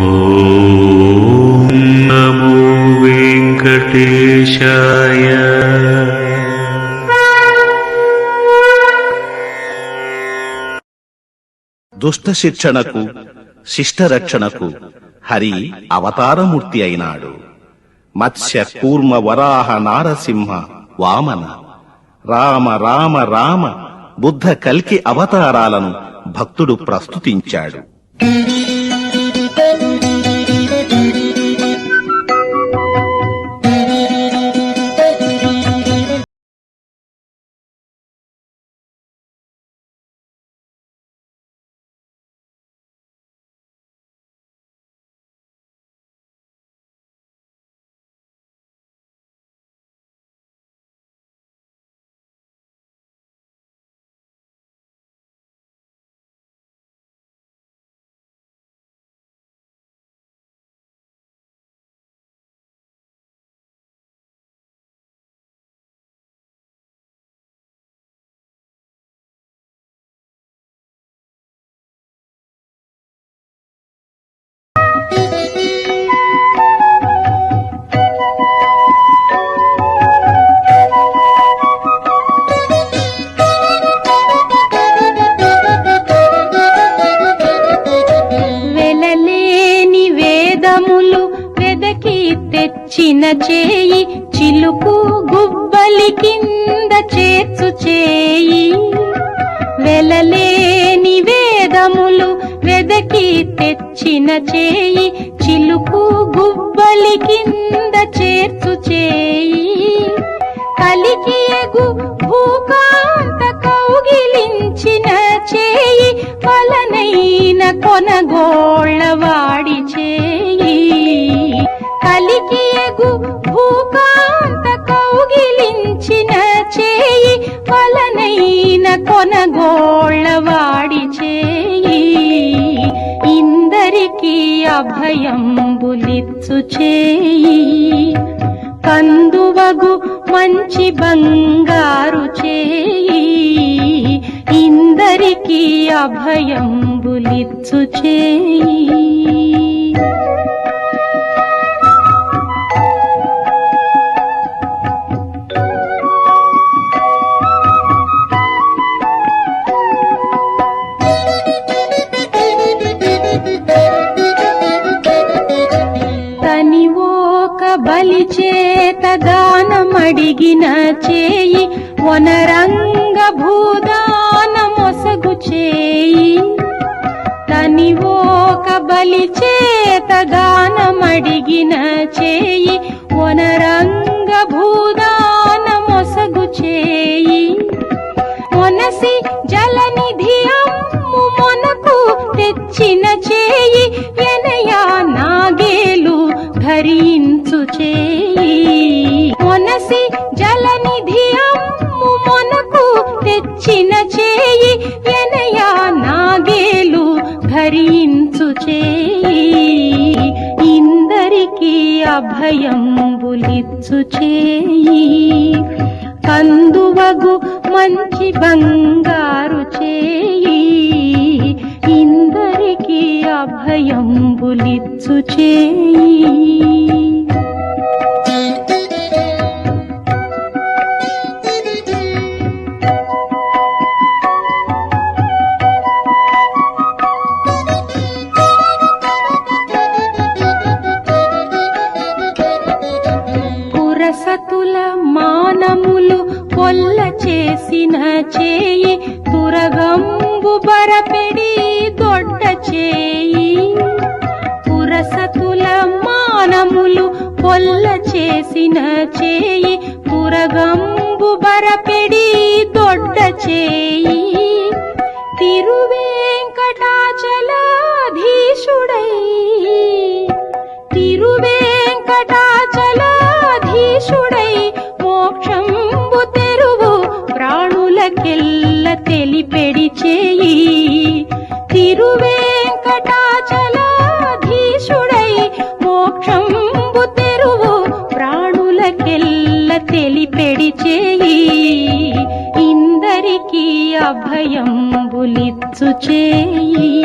ॐ नमो वेङ्कटेशाय దుష్ట శిక్షణకు శిష్ట రక్షణకు హరి అవతారమూర్తి అయినాడు మత్స్య కూర్మ వరాహ నారసింహ వామన రామ రామ రామ బుద్ధ కల్కి అవతారాలను భక్తుడు ప్రస్తుతించాడు చిన్న చేయి చిలుకు గుబ్బలి కింద చేర్చు చేయి. వెలలేని వేదములు వెదకి తెచ్చిన చేయి చిలుకు గుబ్బలి కింద చేర్చు చేయి. కలికి ఎగు భూకాంత కౌగిలించిన చేయి పలనైన కొనగోళ్ళ వాడి చేయి. చేయి కొనగోళ్ళవాడి చేయి ఇందరికీ అభయంబులిచ్చు చేయి. కందువగు మంచి బంగారు చేయి ఇందరికీ అభయంబులిచ్చు చేయి. బలిచేత బలి చేత దానమడిగిన చేయి వనరంగ భూదాన మొసగు చేయి. తనివోక బలి చేత గానమడిగిన చేయి వనరంగ భూదాన మొసగు చేయి. మొనసి జలనిధి అమ్ము మొనకు తెచ్చిన చేయి ఎనయా నాగేలు ధరించుచే. ఇందరికీ అభయంబులిచ్చు చేయి కందువగు మంచి బంగారు చేయి ఇందరికీ అభయంబులిచ్చు చేసిన చేయి తురగంబు బరపెడి దొడ్డ చేయి. పురసతుల మానములు కొల్ల చేసిన చేయి పురగంబు బరపెడి దొడ్డ చేయి. తిరువేంకటాచలాధీశుడై తెలిపెడి చేయి. ఇందరికీ అభయంబులిచ్చు చేయి.